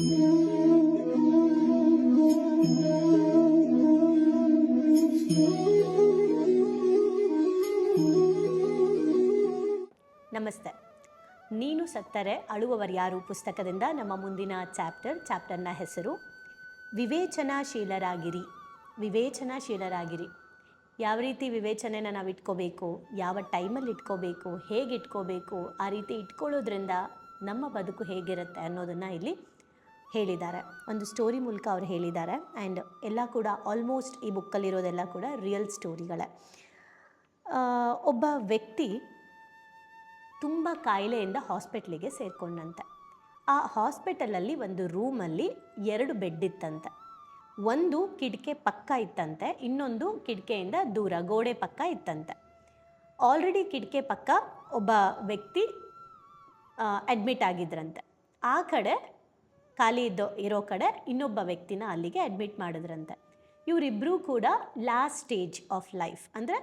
ನಮಸ್ತೆ. ನೀನು ಸತ್ತರೆ ಅಳುವವರು ಯಾರು? ಪುಸ್ತಕದಿಂದ ನಮ್ಮ ಮುಂದಿನ ಚಾಪ್ಟರ್, ಚಾಪ್ಟರ್ನ ಹೆಸರು, ವಿವೇಚನಾಶೀಲರಾಗಿರಿ. ವಿವೇಚನಾಶೀಲರಾಗಿರಿ. ಯಾವ ರೀತಿ ವಿವೇಚನೆನ ನಾವು ಇಟ್ಕೋಬೇಕು ಯಾವ ಟೈಮಲ್ಲಿ ಇಟ್ಕೋಬೇಕು? ಹೇಗೆ ಇಟ್ಕೋಬೇಕು ಆ ರೀತಿ ಇಟ್ಕೊಳ್ಳೋದ್ರಿಂದ ನಮ್ಮ ಬದುಕು ಹೇಗಿರುತ್ತೆ ಅನ್ನೋದನ್ನು ಇಲ್ಲಿ ಹೇಳಿದ್ದಾರೆ. ಒಂದು ಸ್ಟೋರಿ ಮೂಲಕ ಅವ್ರು ಹೇಳಿದ್ದಾರೆ. ಆ್ಯಂಡ್ ಎಲ್ಲ ಕೂಡ ಆಲ್ಮೋಸ್ಟ್ ಈ ಬುಕ್ಕಲ್ಲಿರೋದೆಲ್ಲ ಕೂಡ ರಿಯಲ್ ಸ್ಟೋರಿಗಳೇ ಒಬ್ಬ ವ್ಯಕ್ತಿ ತುಂಬ ಕಾಯಿಲೆಯಿಂದ ಹಾಸ್ಪಿಟ್ಲಿಗೆ ಸೇರಿಕೊಂಡಂತೆ. ಆ ಹಾಸ್ಪಿಟಲಲ್ಲಿ ಒಂದು ರೂಮಲ್ಲಿ ಎರಡು ಬೆಡ್ ಇತ್ತಂತೆ. ಒಂದು ಕಿಟಕೆ ಪಕ್ಕ ಇತ್ತಂತೆ, ಇನ್ನೊಂದು ಕಿಟಕೆಯಿಂದ ದೂರ, ಗೋಡೆ ಪಕ್ಕ ಇತ್ತಂತೆ. ಆಲ್ರೆಡಿ ಕಿಟಕೆ ಪಕ್ಕ ಒಬ್ಬ ವ್ಯಕ್ತಿ ಅಡ್ಮಿಟ್ ಆಗಿದ್ರಂತೆ. ಆ ಕಡೆ ಖಾಲಿ ಇದ್ದೋ, ಇರೋ ಕಡೆ ಇನ್ನೊಬ್ಬ ವ್ಯಕ್ತಿನ ಅಲ್ಲಿಗೆ ಅಡ್ಮಿಟ್ ಮಾಡಿದ್ರಂತೆ. ಇವರಿಬ್ಬರೂ ಕೂಡ ಲಾಸ್ಟ್ ಸ್ಟೇಜ್ ಆಫ್ ಲೈಫ್ ಅಂದರೆ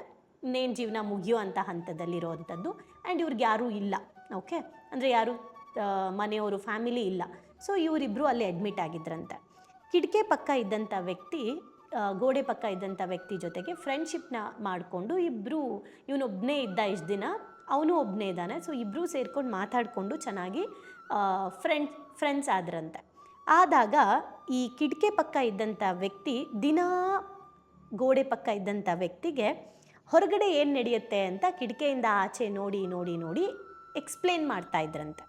ನೇನು ಜೀವನ ಮುಗಿಯೋ ಅಂಥ ಹಂತದಲ್ಲಿರೋವಂಥದ್ದು ಆ್ಯಂಡ್ ಇವ್ರಿಗೆ ಯಾರೂ ಇಲ್ಲ ಓಕೆ ಅಂದರೆ ಯಾರು ಮನೆಯವರು ಫ್ಯಾಮಿಲಿ ಇಲ್ಲ. ಸೊ ಇವರಿಬ್ಬರು ಅಲ್ಲಿ ಅಡ್ಮಿಟ್ ಆಗಿದ್ರಂತೆ. ಕಿಟಕಿ ಪಕ್ಕ ಇದ್ದಂಥ ವ್ಯಕ್ತಿ ಗೋಡೆ ಪಕ್ಕ ಇದ್ದಂಥ ವ್ಯಕ್ತಿ ಜೊತೆಗೆ ಫ್ರೆಂಡ್ಶಿಪ್ನ ಮಾಡಿಕೊಂಡು ಇಬ್ಬರು ಇವನೊಬ್ಬನೇ ಇದ್ದ ಇಷ್ಟು ದಿನ, ಅವನು ಒಬ್ಬನೇ ಇದ್ದಾನೆ. ಸೊ ಇಬ್ಬರೂ ಸೇರ್ಕೊಂಡು ಮಾತಾಡಿಕೊಂಡು ಚೆನ್ನಾಗಿ ಫ್ರೆಂಡ್ ಫ್ರೆಂಡ್ಸ್ ಆದ್ರಂತೆ. ಆದಾಗ ಈ ಕಿಟಕೆ ಪಕ್ಕ ಇದ್ದಂಥ ವ್ಯಕ್ತಿ ದಿನಾ ಗೋಡೆ ಪಕ್ಕ ಇದ್ದಂಥ ವ್ಯಕ್ತಿಗೆ ಹೊರಗಡೆ ಏನು ನಡೆಯುತ್ತೆ ಅಂತ ಕಿಟಕೆಯಿಂದ ಆಚೆ ನೋಡಿ ನೋಡಿ ನೋಡಿ ಎಕ್ಸ್ಪ್ಲೇನ್ ಮಾಡ್ತಾ ಇದ್ರಂತೆ.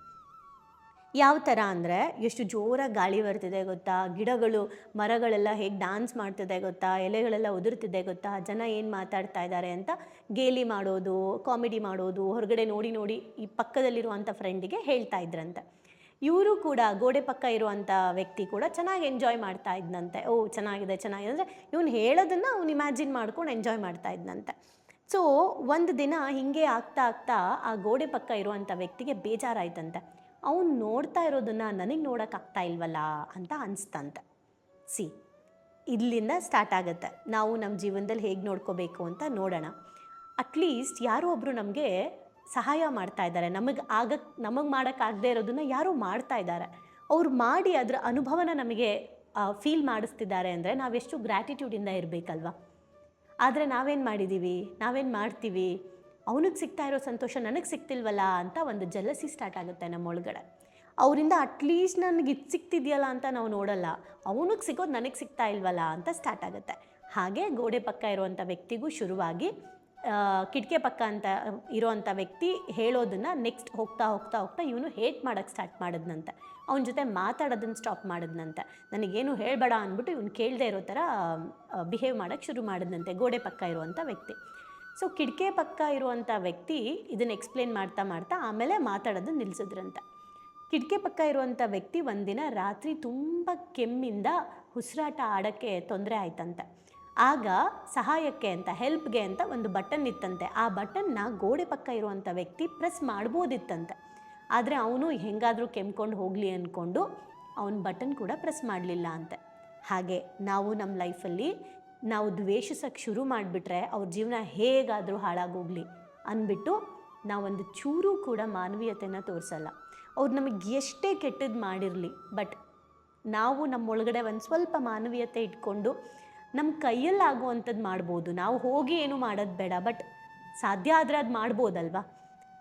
ಯಾವ ಥರ ಅಂದರೆ ಎಷ್ಟು ಜೋರಾಗಿ ಗಾಳಿ ಬರ್ತಿದೆ ಗೊತ್ತಾ? ಗಿಡಗಳು, ಮರಗಳೆಲ್ಲ ಹೇಗೆ ಡ್ಯಾನ್ಸ್ ಮಾಡ್ತಿದೆ ಗೊತ್ತಾ? ಎಲೆಗಳೆಲ್ಲ ಉದುರ್ತಿದೆ ಗೊತ್ತಾ? ಜನ ಏನು ಮಾತಾಡ್ತಾ ಇದ್ದಾರೆ ಅಂತ ಗೇಲಿ ಮಾಡೋದು ಕಾಮಿಡಿ ಮಾಡೋದು, ಹೊರಗಡೆ ನೋಡಿ ನೋಡಿ ಈ ಪಕ್ಕದಲ್ಲಿರುವಂಥ ಫ್ರೆಂಡಿಗೆ ಹೇಳ್ತಾ ಇದ್ರಂತೆ. ಇವರು ಕೂಡ ಗೋಡೆ ಪಕ್ಕ ಇರುವಂಥ ವ್ಯಕ್ತಿ ಕೂಡ ಚೆನ್ನಾಗಿ ಎಂಜಾಯ್ ಮಾಡ್ತಾ ಇದ್ದಂತೆ ಓ, ಚೆನ್ನಾಗಿದೆ ಚೆನ್ನಾಗಿದೆ ಅಂದರೆ ಇವನು ಹೇಳೋದನ್ನು ಅವ್ನು ಇಮ್ಯಾಜಿನ್ ಮಾಡ್ಕೊಂಡು ಎಂಜಾಯ್ ಮಾಡ್ತಾ ಇದ್ದಂತೆ ಸೊ ಒಂದು ದಿನ ಹೀಗೆ ಆಗ್ತಾ ಆಗ್ತಾ ಆ ಗೋಡೆ ಪಕ್ಕ ಇರುವಂಥ ವ್ಯಕ್ತಿಗೆ ಬೇಜಾರಾಯ್ತಂತೆ. ಅವ್ನು ನೋಡ್ತಾ ಇರೋದನ್ನು ನನಗೆ ನೋಡೋಕ್ಕಾಗ್ತಾ ಇಲ್ವಲ್ಲ ಅಂತ ಅನಿಸ್ತಂತೆ. ಸಿ, ಇಲ್ಲಿಂದ ಸ್ಟಾರ್ಟ್ ಆಗುತ್ತೆ. ನಾವು ನಮ್ಮ ಜೀವನದಲ್ಲಿ ಹೇಗೆ ನೋಡ್ಕೋಬೇಕು ಅಂತ ನೋಡೋಣ. ಅಟ್ಲೀಸ್ಟ್ ಯಾರೋ ಒಬ್ಬರು ನಮಗೆ ಸಹಾಯ ಮಾಡ್ತಾ ಇದ್ದಾರೆ. ನಮಗೆ ಆಗಕ್ಕೆ ನಮಗೆ ಮಾಡೋಕ್ಕಾಗದೇ ಇರೋದನ್ನು ಯಾರೋ ಮಾಡ್ತಾ ಇದ್ದಾರೆ. ಅವ್ರು ಮಾಡಿ ಅದರ ಅನುಭವನ ನಮಗೆ ಫೀಲ್ ಮಾಡಿಸ್ತಿದ್ದಾರೆ ಅಂದರೆ ನಾವೆಷ್ಟು ಗ್ರ್ಯಾಟಿಟ್ಯೂಡಿಂದ ಇರಬೇಕಲ್ವಾ? ಆದರೆ ನಾವೇನು ಮಾಡಿದ್ದೀವಿ ನಾವೇನು ಮಾಡ್ತೀವಿ? ಅವನಿಗೆ ಸಿಗ್ತಾ ಇರೋ ಸಂತೋಷ ನನಗೆ ಸಿಗ್ತಿಲ್ವಲ್ಲ ಅಂತ ಒಂದು ಜಲಸಿ ಸ್ಟಾರ್ಟ್ ಆಗುತ್ತೆ ನಮ್ಮ ಒಳಗಡೆ. ಅವರಿಂದ ಅಟ್ಲೀಸ್ಟ್ ನನಗೆ ಇದು ಸಿಗ್ತಿದೆಯಲ್ಲ ಅಂತ ನಾವು ನೋಡಲ್ಲ. ಅವನಿಗೆ ಸಿಗೋದು ನನಗೆ ಸಿಗ್ತಾ ಇಲ್ವಲ್ಲ ಅಂತ ಸ್ಟಾರ್ಟ್ ಆಗುತ್ತೆ. ಹಾಗೆ ಗೋಡೆ ಪಕ್ಕ ಇರುವಂಥ ವ್ಯಕ್ತಿಗೂ ಶುರುವಾಗಿ ಕಿಟಕೆ ಪಕ್ಕ ಅಂತ ಇರೋವಂಥ ವ್ಯಕ್ತಿ ಹೇಳೋದನ್ನು ನೆಕ್ಸ್ಟ್ ಹೋಗ್ತಾ ಹೋಗ್ತಾ ಹೋಗ್ತಾ ಇವನು ಹೇಟ್ ಮಾಡೋಕ್ಕೆ ಸ್ಟಾರ್ಟ್ ಮಾಡಿದ್ನಂತೆ. ಅವನ ಜೊತೆ ಮಾತಾಡೋದನ್ನು ಸ್ಟಾಪ್ ಮಾಡಿದ್ನಂತೆ. ನನಗೇನು ಹೇಳಬೇಡ ಅಂದ್ಬಿಟ್ಟು ಇವನು ಕೇಳದೆ ಇರೋ ಥರ ಬಿಹೇವ್ ಮಾಡೋಕ್ಕೆ ಶುರು ಮಾಡಿದ್ನಂತೆ ಗೋಡೆ ಪಕ್ಕ ಇರುವಂಥ ವ್ಯಕ್ತಿ. ಸೊ ಕಿಟಕೆ ಪಕ್ಕ ಇರುವಂಥ ವ್ಯಕ್ತಿ ಇದನ್ನು ಎಕ್ಸ್ಪ್ಲೇನ್ ಮಾಡ್ತಾ ಮಾಡ್ತಾ ಆಮೇಲೆ ಮಾತಾಡೋದು ನಿಲ್ಲಿಸಿದ್ರಂತ ಕಿಟಕೆ ಪಕ್ಕ ಇರುವಂಥ ವ್ಯಕ್ತಿ ಒಂದಿನ ರಾತ್ರಿ ತುಂಬ ಕೆಮ್ಮಿಂದ ಉಸಿರಾಟ ಆಡೋಕ್ಕೆ ತೊಂದರೆ ಆಯ್ತಂತೆ. ಆಗ ಸಹಾಯಕ್ಕೆ ಅಂತ ಹೆಲ್ಪ್ಗೆ ಅಂತ ಒಂದು ಬಟನ್ ಇತ್ತಂತೆ. ಆ ಬಟನ್ನ ಗೋಡೆ ಪಕ್ಕ ಇರುವಂಥ ವ್ಯಕ್ತಿ ಪ್ರೆಸ್ ಮಾಡ್ಬೋದಿತ್ತಂತೆ. ಆದರೆ ಅವನು ಹೆಂಗಾದರೂ ಕೆಮ್ಕೊಂಡು ಹೋಗಲಿ ಅಂದ್ಕೊಂಡು ಅವನ ಬಟನ್ ಕೂಡ ಪ್ರೆಸ್ ಮಾಡಲಿಲ್ಲ ಅಂತೆ. ಹಾಗೆ ನಾವು ನಮ್ಮ ಲೈಫಲ್ಲಿ ನಾವು ದ್ವೇಷಿಸೋಕ್ಕೆ ಶುರು ಮಾಡಿಬಿಟ್ರೆ ಅವ್ರ ಜೀವನ ಹೇಗಾದರೂ ಹಾಳಾಗೋಗ್ಲಿ ಅಂದ್ಬಿಟ್ಟು ನಾವೊಂದು ಚೂರು ಕೂಡ ಮಾನವೀಯತೆನ ತೋರಿಸಲ್ಲ. ಅವ್ರು ನಮಗೆ ಎಷ್ಟೇ ಕೆಟ್ಟದ್ದು ಮಾಡಿರಲಿ, ಬಟ್ ನಾವು ನಮ್ಮೊಳಗಡೆ ಒಂದು ಸ್ವಲ್ಪ ಮಾನವೀಯತೆ ಇಟ್ಕೊಂಡು ನಮ್ಮ ಕೈಯಲ್ಲಿ ಆಗುವಂಥದ್ದು ಮಾಡ್ಬೋದು. ನಾವು ಹೋಗಿ ಏನು ಮಾಡೋದು ಬೇಡ, ಬಟ್ ಸಾಧ್ಯ ಆದರೆ ಅದು ಮಾಡ್ಬೋದಲ್ವಾ?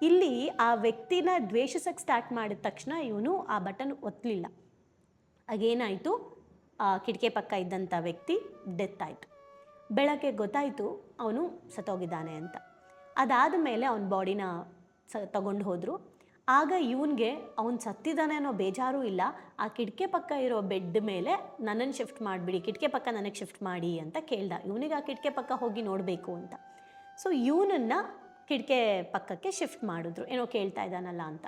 ಇಲ್ಲಿ ಆ ವ್ಯಕ್ತಿನ ದ್ವೇಷಿಸಕ್ಕೆ ಸ್ಟಾರ್ಟ್ ಮಾಡಿದ ತಕ್ಷಣ ಇವನು ಆ ಬಟನ್ ಒತ್ತಲಿಲ್ಲ ಆಗೇನಾಯಿತು ಕಿಟಕಿ ಪಕ್ಕ ಇದ್ದಂಥ ವ್ಯಕ್ತಿ ಡೆತ್ ಆಯಿತು. ಬೆಳಗ್ಗೆ ಗೊತ್ತಾಯಿತು ಅವನು ಸತ್ತೋಗಿದ್ದಾನೆ ಅಂತ. ಅದಾದ ಮೇಲೆ ಅವನ ಬಾಡಿನ ಸ, ತಗೊಂಡು ಹೋದರು. ಆಗ ಇವನಿಗೆ ಅವನು ಸತ್ತಿದ್ದಾನೆ ಅನ್ನೋ ಬೇಜಾರೂ ಇಲ್ಲ. ಆ ಕಿಟಕಿ ಪಕ್ಕ ಇರೋ ಬೆಡ್ ಮೇಲೆ ನನ್ನನ್ನು ಶಿಫ್ಟ್ ಮಾಡಿಬಿಡಿ, ಕಿಟಕಿ ಪಕ್ಕ ನನಗೆ ಶಿಫ್ಟ್ ಮಾಡಿ ಅಂತ ಕೇಳ್ದ. ಇವನಿಗೆ ಆ ಕಿಟಕಿ ಪಕ್ಕ ಹೋಗಿ ನೋಡಬೇಕು ಅಂತ. ಸೊ ಇವನನ್ನು ಕಿಟಕಿ ಪಕ್ಕಕ್ಕೆ ಶಿಫ್ಟ್ ಮಾಡಿದ್ರು. ಏನೋ ಕೇಳ್ತಾ ಇದ್ದಾನಲ್ಲ ಅಂತ.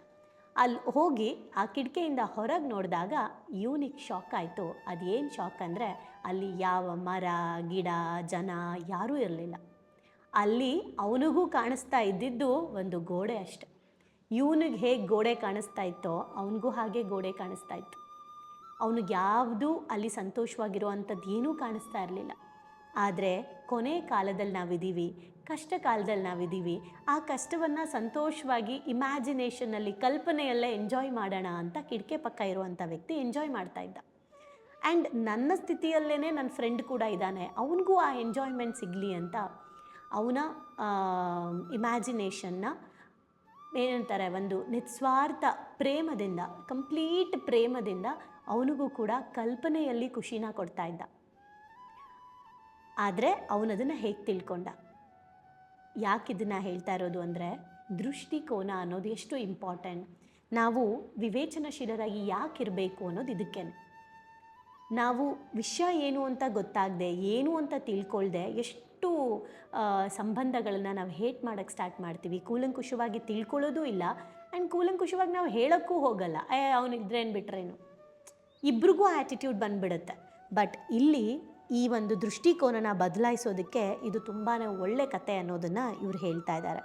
ಅಲ್ಲಿ ಹೋಗಿ ಆ ಕಿಟಕಿಯಿಂದ ಹೊರಗೆ ನೋಡಿದಾಗ ಇವನಿಗೆ ಶಾಕ್ ಆಯಿತು. ಅದೇನು ಶಾಕ್ ಅಂದರೆ ಅಲ್ಲಿ ಯಾವ ಮರ, ಗಿಡ, ಜನ ಯಾರೂ ಇರಲಿಲ್ಲ. ಅಲ್ಲಿ ಅವನಿಗೂ ಕಾಣಿಸ್ತಾ ಇದ್ದಿದ್ದು ಒಂದು ಗೋಡೆ ಅಷ್ಟೆ. ಇವನಿಗೆ ಹೇಗೆ ಗೋಡೆ ಕಾಣಿಸ್ತಾ ಇತ್ತೋ ಅವನಿಗೂ ಹಾಗೆ ಗೋಡೆ ಕಾಣಿಸ್ತಾ ಇತ್ತು. ಅವನಿಗೆ ಯಾವುದು ಅಲ್ಲಿ ಸಂತೋಷವಾಗಿರುವಂಥದ್ದು ಏನೂ ಕಾಣಿಸ್ತಾ ಇರಲಿಲ್ಲ. ಆದರೆ ಕೊನೆ ಕಾಲದಲ್ಲಿ ನಾವಿದ್ದೀವಿ, ಕಷ್ಟ ಕಾಲದಲ್ಲಿ ನಾವಿದ್ದೀವಿ, ಆ ಕಷ್ಟವನ್ನು ಸಂತೋಷವಾಗಿ ಇಮ್ಯಾಜಿನೇಷನ್ನಲ್ಲಿ ಕಲ್ಪನೆಯಲ್ಲೇ ಎಂಜಾಯ್ ಮಾಡೋಣ ಅಂತ ಕಿಟಕಿ ಪಕ್ಕ ಇರುವಂಥ ವ್ಯಕ್ತಿ ಎಂಜಾಯ್ ಮಾಡ್ತಾ ಇದ್ದ. ಆ್ಯಂಡ್ ನನ್ನ ಸ್ಥಿತಿಯಲ್ಲೇ ನನ್ನ ಫ್ರೆಂಡ್ ಕೂಡ ಇದ್ದಾನೆ, ಅವನಿಗೂ ಆ ಎಂಜಾಯ್ಮೆಂಟ್ ಸಿಗಲಿ ಅಂತ ಅವನ ಇಮ್ಯಾಜಿನೇಷನ್ನ ಏನಂತಾರೆ ಒಂದು ನಿಸ್ವಾರ್ಥ ಪ್ರೇಮದಿಂದ ಕಂಪ್ಲೀಟ್ ಪ್ರೇಮದಿಂದ ಅವನಿಗೂ ಕೂಡ ಕಲ್ಪನೆಯಲ್ಲಿ ಖುಷಿನ ಕೊಡ್ತಾ ಇದ್ದ. ಆದರೆ ಅವನದನ್ನು ಹೇಗೆ ತಿಳ್ಕೊಂಡ? ಯಾಕೆ ಇದನ್ನು ಹೇಳ್ತಾ ಇರೋದು ಅಂದರೆ ದೃಷ್ಟಿಕೋನ ಅನ್ನೋದು ಎಷ್ಟು ಇಂಪಾರ್ಟೆಂಟ್ ನಾವು ವಿವೇಚನಶೀಲರಾಗಿ ಯಾಕಿರಬೇಕು ಅನ್ನೋದು ಇದಕ್ಕೇನೆ. ನಾವು ವಿಷಯ ಏನು ಅಂತ ಗೊತ್ತಾಗದೆ, ಏನು ಅಂತ ತಿಳ್ಕೊಳ್ದೆ ಎಷ್ಟು ಸಂಬಂಧಗಳನ್ನು ನಾವು ಹೇಟ್ ಮಾಡೋಕ್ಕೆ ಸ್ಟಾರ್ಟ್ ಮಾಡ್ತೀವಿ. ಕೂಲಂಕುಷವಾಗಿ ತಿಳ್ಕೊಳ್ಳೋದು ಇಲ್ಲ ಆ್ಯಂಡ್ ಕೂಲಂಕುಷವಾಗಿ ನಾವು ಹೇಳೋಕ್ಕೂ ಹೋಗಲ್ಲ. ಏ, ಅವನು ಏನು ಬಿಟ್ರೇನು? ಇಬ್ರಿಗೂ ಆ್ಯಟಿಟ್ಯೂಡ್ ಬಂದುಬಿಡುತ್ತೆ. ಬಟ್ ಇಲ್ಲಿ ಈ ಒಂದು ದೃಷ್ಟಿಕೋನನ ಬದಲಾಯಿಸೋದಕ್ಕೆ ಇದು ತುಂಬಾ ಒಳ್ಳೆ ಕತೆ ಅನ್ನೋದನ್ನು ಇವ್ರು ಹೇಳ್ತಾ ಇದ್ದಾರೆ.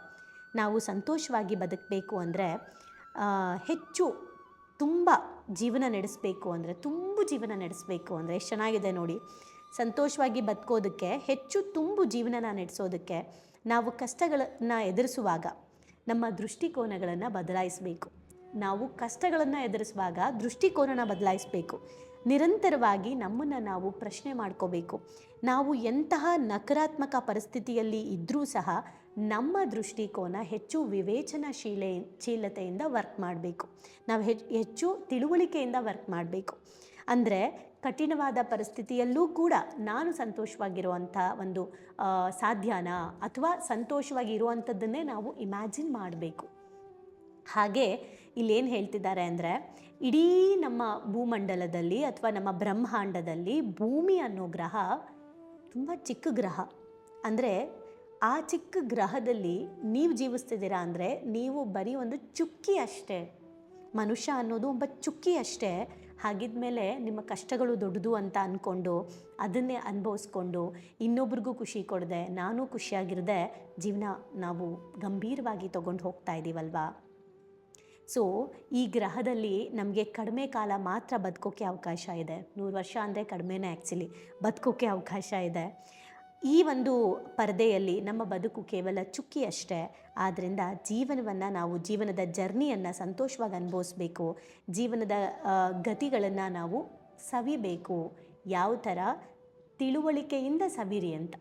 ನಾವು ಸಂತೋಷವಾಗಿ ಬದುಕಬೇಕು ಅಂದರೆ ಹೆಚ್ಚು ತುಂಬ ಜೀವನ ನಡೆಸಬೇಕು ಅಂದರೆ, ತುಂಬು ಜೀವನ ನಡೆಸಬೇಕು ಅಂದರೆ ಎಷ್ಟು ಚೆನ್ನಾಗಿದೆ ನೋಡಿ. ಸಂತೋಷವಾಗಿ ಬದುಕೋದಕ್ಕೆ, ಹೆಚ್ಚು ತುಂಬು ಜೀವನನ ನಡೆಸೋದಕ್ಕೆ ನಾವು ಕಷ್ಟಗಳನ್ನು ಎದುರಿಸುವಾಗ ನಮ್ಮ ದೃಷ್ಟಿಕೋನಗಳನ್ನು ಬದಲಾಯಿಸಬೇಕು. ನಾವು ಕಷ್ಟಗಳನ್ನು ಎದುರಿಸುವಾಗ ದೃಷ್ಟಿಕೋನನ ಬದಲಾಯಿಸಬೇಕು. ನಿರಂತರವಾಗಿ ನಮ್ಮನ್ನು ನಾವು ಪ್ರಶ್ನೆ ಮಾಡ್ಕೋಬೇಕು. ನಾವು ಎಂತಹ ನಕಾರಾತ್ಮಕ ಪರಿಸ್ಥಿತಿಯಲ್ಲಿ ಇದ್ದರೂ ಸಹ ನಮ್ಮ ದೃಷ್ಟಿಕೋನ ಹೆಚ್ಚು ವಿವೇಚನಶೀಲೆ, ಶೀಲತೆಯಿಂದ ವರ್ಕ್ ಮಾಡಬೇಕು. ನಾವು ಹೆಚ್ಚು ತಿಳುವಳಿಕೆಯಿಂದ ವರ್ಕ್ ಮಾಡಬೇಕು. ಅಂದರೆ ಕಠಿಣವಾದ ಪರಿಸ್ಥಿತಿಯಲ್ಲೂ ಕೂಡ ನಾನು ಸಂತೋಷವಾಗಿರುವಂಥ ಒಂದು ಸಾಧ್ಯನ ಅಥವಾ ಸಂತೋಷವಾಗಿ ಇರುವಂಥದ್ದನ್ನೇ ನಾವು ಇಮ್ಯಾಜಿನ್ ಮಾಡಬೇಕು. ಹಾಗೆ ಇಲ್ಲೇನು ಹೇಳ್ತಿದ್ದಾರೆ ಅಂದರೆ, ಇಡೀ ನಮ್ಮ ಭೂಮಂಡಲದಲ್ಲಿ ಅಥವಾ ನಮ್ಮ ಬ್ರಹ್ಮಾಂಡದಲ್ಲಿ ಭೂಮಿ ಅನ್ನೋ ಗ್ರಹ ತುಂಬ ಚಿಕ್ಕ ಗ್ರಹ. ಅಂದರೆ ಆ ಚಿಕ್ಕ ಗ್ರಹದಲ್ಲಿ ನೀವು ಜೀವಿಸ್ತಿದ್ದೀರಾ ಅಂದರೆ, ನೀವು ಬರೀ ಒಂದು ಚುಕ್ಕಿ ಅಷ್ಟೇ. ಮನುಷ್ಯ ಅನ್ನೋದು ಒಬ್ಬ ಚುಕ್ಕಿ ಅಷ್ಟೇ. ಹಾಗಿದ್ಮೇಲೆ ನಿಮ್ಮ ಕಷ್ಟಗಳು ದೊಡ್ಡದು ಅಂತ ಅಂದ್ಕೊಂಡು ಅದನ್ನೇ ಅನುಭವಿಸ್ಕೊಂಡು ಇನ್ನೊಬ್ರಿಗೂ ಖುಷಿ ಕೊಡದೆ, ನಾನು ಖುಷಿಯಾಗಿರದೆ, ಜೀವನ ನಾವು ಗಂಭೀರವಾಗಿ ತೊಗೊಂಡು ಹೋಗ್ತಾ ಇದ್ದೀವಲ್ವಾ ಸೊ ಈ ಗ್ರಹದಲ್ಲಿ ನಮಗೆ ಕಡಿಮೆ ಕಾಲ ಮಾತ್ರ ಬದುಕೋಕ್ಕೆ ಅವಕಾಶ ಇದೆ. ನೂರು ವರ್ಷ ಅಂದರೆ ಕಡಿಮೆನೇ ಆ್ಯಕ್ಚುಲಿ ಬದುಕೋಕ್ಕೆ ಅವಕಾಶ ಇದೆ. ಈ ಒಂದು ಪರದೆಯಲ್ಲಿ ನಮ್ಮ ಬದುಕು ಕೇವಲ ಚುಕ್ಕಿ ಅಷ್ಟೇ. ಆದ್ದರಿಂದ ಜೀವನವನ್ನು ನಾವು ಜೀವನದ ಜರ್ನಿಯನ್ನು ಸಂತೋಷವಾಗಿ ಅನುಭವಿಸ್ಬೇಕು. ಜೀವನದ ಗತಿಗಳನ್ನು ನಾವು ಸವಿಬೇಕು. ಯಾವ ಥರ ತಿಳುವಳಿಕೆಯಿಂದ ಸವಿರಿ ಅಂತ.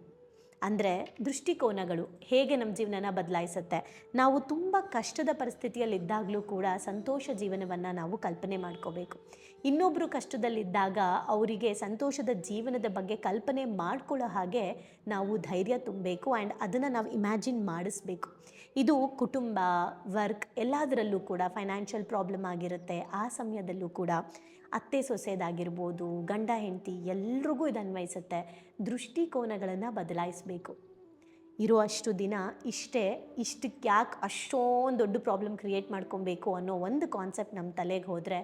ಅಂದರೆ ದೃಷ್ಟಿಕೋನಗಳು ಹೇಗೆ ನಮ್ಮ ಜೀವನನ ಬದಲಾಯಿಸುತ್ತೆ. ನಾವು ತುಂಬ ಕಷ್ಟದ ಪರಿಸ್ಥಿತಿಯಲ್ಲಿದ್ದಾಗಲೂ ಕೂಡ ಸಂತೋಷ ಜೀವನವನ್ನು ನಾವು ಕಲ್ಪನೆ ಮಾಡ್ಕೋಬೇಕು. ಇನ್ನೊಬ್ಬರು ಕಷ್ಟದಲ್ಲಿದ್ದಾಗ ಅವರಿಗೆ ಸಂತೋಷದ ಜೀವನದ ಬಗ್ಗೆ ಕಲ್ಪನೆ ಮಾಡ್ಕೊಳ್ಳೋ ಹಾಗೆ ನಾವು ಧೈರ್ಯ ತುಂಬಬೇಕು ಆ್ಯಂಡ್ ಅದನ್ನು ನಾವು ಇಮ್ಯಾಜಿನ್ ಮಾಡಿಸ್ಬೇಕು. ಇದು ಕುಟುಂಬ ವರ್ಕ್ ಎಲ್ಲದರಲ್ಲೂ ಕೂಡ ಫೈನಾನ್ಷಿಯಲ್ ಪ್ರಾಬ್ಲಮ್ ಆಗಿರುತ್ತೆ. ಆ ಸಮಯದಲ್ಲೂ ಕೂಡ ಅತ್ತೆ ಸೊಸೆದಾಗಿರ್ಬೋದು, ಗಂಡ ಹೆಂಡತಿ ಎಲ್ರಿಗೂ ಇದು ಅನ್ವಯಿಸುತ್ತೆ. ದೃಷ್ಟಿಕೋನಗಳನ್ನು ಬದಲಾಯಿಸಬೇಕು. ಇರೋ ಅಷ್ಟು ದಿನ ಇಷ್ಟೇ ಇಷ್ಟಕ್ಕೆ ಯಾಕೆ ಅಷ್ಟೊಂದು ದೊಡ್ಡ ಪ್ರಾಬ್ಲಮ್ ಕ್ರಿಯೇಟ್ ಮಾಡ್ಕೊಬೇಕು ಅನ್ನೋ ಒಂದು ಕಾನ್ಸೆಪ್ಟ್ ನಮ್ಮ ತಲೆಗೆ ಹೋದರೆ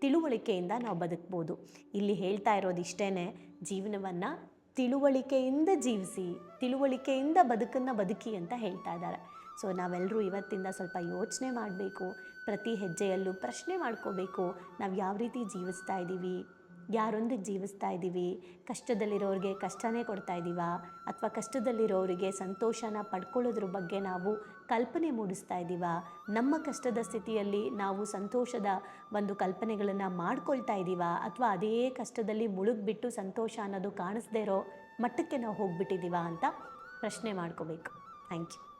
ತಿಳುವಳಿಕೆಯಿಂದ ನಾವು ಬದುಕ್ಬೋದು. ಇಲ್ಲಿ ಹೇಳ್ತಾ ಇರೋದು ಇಷ್ಟೇ ಜೀವನವನ್ನು ತಿಳುವಳಿಕೆಯಿಂದ ಜೀವಿಸಿ, ತಿಳುವಳಿಕೆಯಿಂದ ಬದುಕನ್ನು ಬದುಕಿ ಅಂತ ಹೇಳ್ತಾ ಇದ್ದಾರೆ. ಸೊ ನಾವೆಲ್ಲರೂ ಇವತ್ತಿಂದ ಸ್ವಲ್ಪ ಯೋಚನೆ ಮಾಡಬೇಕು, ಪ್ರತಿ ಹೆಜ್ಜೆಯಲ್ಲೂ ಪ್ರಶ್ನೆ ಮಾಡ್ಕೋಬೇಕು. ನಾವು ಯಾವ ರೀತಿ ಜೀವಿಸ್ತಾ ಇದ್ದೀವಿ ಯಾರೊಂದಿಗೆ ಜೀವಿಸ್ತಾ ಇದ್ದೀವಿ ಕಷ್ಟದಲ್ಲಿರೋರಿಗೆ ಕಷ್ಟನೇ ಕೊಡ್ತಾ ಇದ್ದೀವಾ ಅಥವಾ ಕಷ್ಟದಲ್ಲಿರೋರಿಗೆ ಸಂತೋಷನ ಪಡ್ಕೊಳ್ಳೋದ್ರ ಬಗ್ಗೆ ನಾವು ಕಲ್ಪನೆ ಮೂಡಿಸ್ತಾ ಇದ್ದೀವಾ ನಮ್ಮ ಕಷ್ಟದ ಸ್ಥಿತಿಯಲ್ಲಿ ನಾವು ಸಂತೋಷದ ಒಂದು ಕಲ್ಪನೆಗಳನ್ನು ಮಾಡ್ಕೊಳ್ತಾ ಇದ್ದೀವಾ ಅಥವಾ ಅದೇ ಕಷ್ಟದಲ್ಲಿ ಮುಳುಗ್ಬಿಟ್ಟು ಸಂತೋಷ ಅನ್ನೋದು ಕಾಣಿಸ್ದೇ ಇರೋ ಮಟ್ಟಕ್ಕೆ ನಾವು ಹೋಗ್ಬಿಟ್ಟಿದ್ದೀವಾ ಅಂತ ಪ್ರಶ್ನೆ ಮಾಡ್ಕೋಬೇಕು. Thank you.